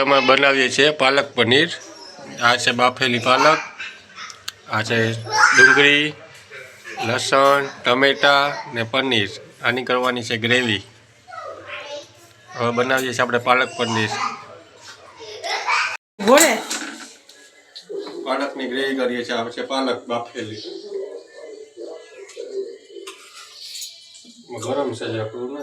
એમાં બનાવીએ છીએ પાલક પનીર. આ છે બાફેલી પાલક. આ છે ડુંગળી લસણ ટમેટા ને પનીર. આની કરવાની છે ગ્રેવી. હવે બનાવીએ છીએ આપણે પાલક પનીર. પાલકની ગ્રેવી કરીએ છીએ. આ છે પાલક બાફેલી. ગરમ છે આપણું ને.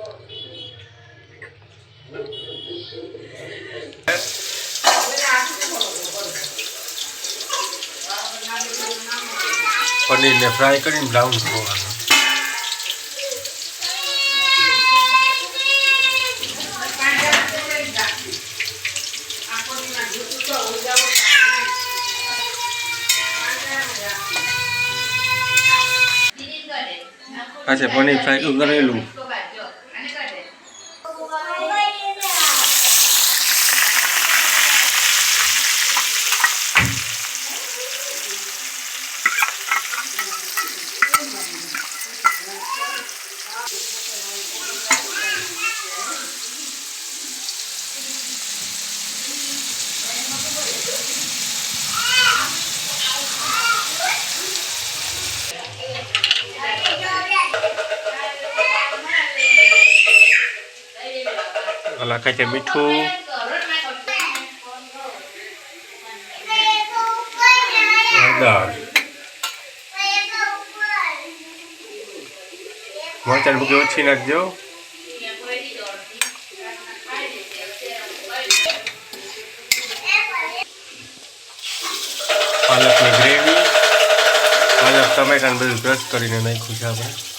પનીરને ફ્રાય કરીને બ્રાઉન કરવાનું આ પનીર ફ્રાય કરેલું ઓલા ખાય છે મીઠું હળદર મરચાં ભૂકી ઓછી નાખજો પાલકની ગ્રેવી પાલક ટમેટાને બધું ક્રશ કરીને નાખ્યું છે આપણે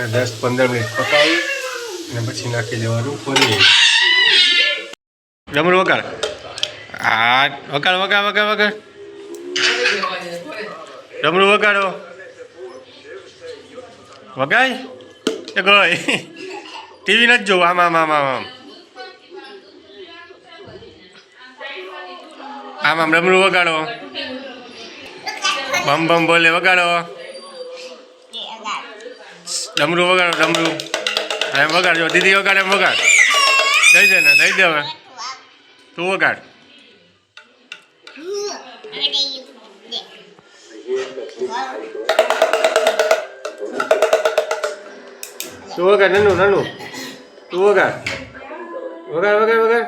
અને દસ પંદર મિનિટ પકાવી અને પછી નાખી દેવાનું પનીર. ડમરું વગાડ આ વગાડ વગાડ વગાડ વગાડ ડમરું વગાડો વગાય એ ગઈ ટીવી નથી જોવું. આમ આમ આમ આમ આમ. આમ ડમરું વગાડો બમ બમ બોલે વગાડો ડમરું વગાડો ડમરું એમ વગાડજો. દીદી વગાડ, એમ વગાડ. દઈ દે ને, દઈ દે હવે. તું વગાડ. તું વગાડ, નાનું નાનું. તું વગાડ. વગાડ વગાડ વગાડ.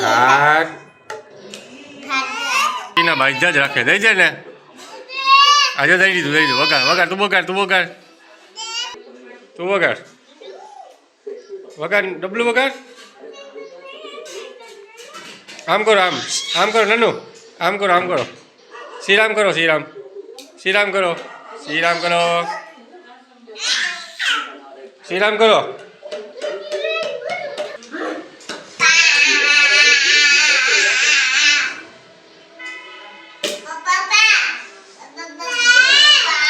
આ એના ભાઈ જ રાખે. દઈ જાય ને. આજે દઈ દીધું દઈ દીધું વગાડ વગાડ, તું વગાડ તું વગાડ. તું વગાડ વગાડ ડબલું વગાડ આમ કરો આમ આમ કરો નનુ આમ કરો આમ કરો શ્રીરામ કરો શ્રીરામ શ્રીરામ કરો શ્રીરામ કરો શ્રીરામ કરો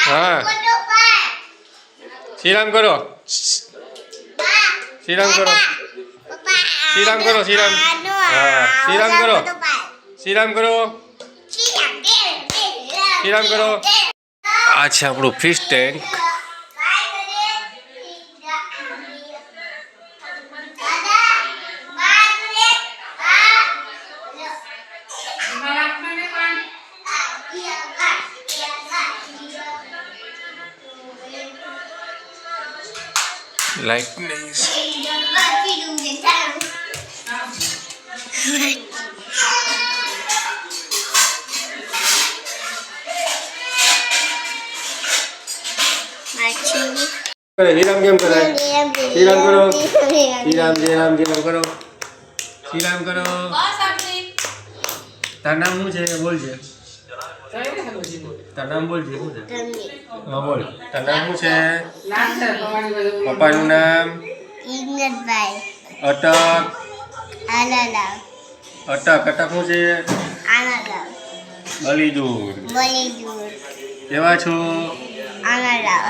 હા શ્રીરામ કરો શ્રીરામ કરો શ્રીરામ કરો શ્રીરામ હા શ્રીરામ કરો શ્રીરામ કરો શ્રીરામ કરો આ છે આપણું ફિશ ટેન્ક લાઈક નહીં શ્રીરામ કેમ કરે? શ્રીરામ કરો. શ્રીરામ જય રામ કરો. શ્રીરામ કરો. તાર નામ શું છે? બોલજે તાર નામ બોલજે શું છે હા બોલ. તારું નામ શું છે? પપ્પાનું નામ? ઇગ્નતભાઈ અટક. આનાલાવ અટક. અટક શું છે? આનાલાવ બલીદુર. બોલીદૂર. કેવા છો? આનાલાવ